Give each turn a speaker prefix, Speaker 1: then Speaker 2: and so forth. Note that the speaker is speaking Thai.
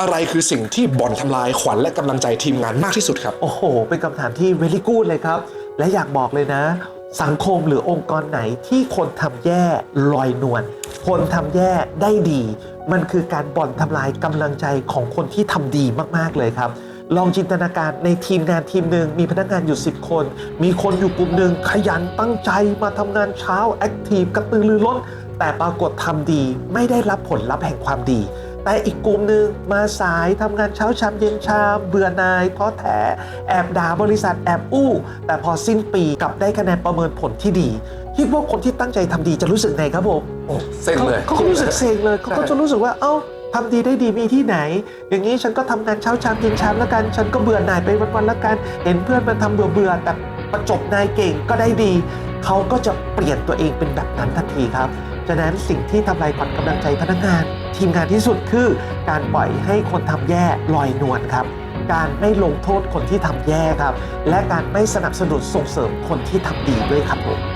Speaker 1: อะไรคือสิ่งที่บ่อนทำลายขวัญและกำลังใจทีมงานมากที่สุดครับ
Speaker 2: โอ้โห เป็นคำถามที่ very good เลยครับ และอยากบอกเลยนะ สังคมหรือองค์กรไหนที่คนทำแย่ลอยนวลคนทำแย่ได้ดี มันคือการบ่อนทำลายกำลังใจของคนที่ทำดีมากๆเลยครับลองจินตนาการในทีมงานทีมหนึ่งมีพนักงานอยู่ 10 คน มีคนอยู่กลุ่มหนึ่งขยันตั้งใจมาทำงานเช้าแอคทีฟกระตือรือร้น แต่ปรากฏทำดีไม่ได้รับผลลัพธ์แห่งความดี แต่อีกกลุ่มหนึ่งมาสายทำงานเช้าชามเย็นชามเบื่อหน่ายท้อแท้แอบด่าบริษัทแอบอู้ แต่พอสิ้นปีกลับได้คะแนนประเมินผลที่ดีคิดว่าคนที่ตั้งใจทำดีจะรู้สึกไงครับผม
Speaker 1: โอ้เซ็งเลย
Speaker 2: เขาเขาก็รู้สึกเซ็งเลยเขาก็จะรู้สึกว่าเอ้าทำดีได้ดีมีที่ไหน อย่างนี้ฉันก็ทำงานเช้าชามเย็นชามแล้วกัน ฉันก็เบื่อหน่ายไปวันๆแล้วกัน เห็นเพื่อนมันทำเบื่อเบื่อๆแต่ประจบนายเก่งก็ได้ดี เขาก็จะเปลี่ยนตัวเองเป็นแบบนั้นทันทีครับ ฉะนั้นสิ่งที่ทำลายขวัญกำลังใจพนักงาน ทีมงานที่สุดคือการปล่อยให้คนทำแย่ลอยนวลครับ การไม่ลงโทษคนที่ทำแย่ครับ และการไม่สนับสนุนส่งเสริมคนที่ทำดีด้วยครับผม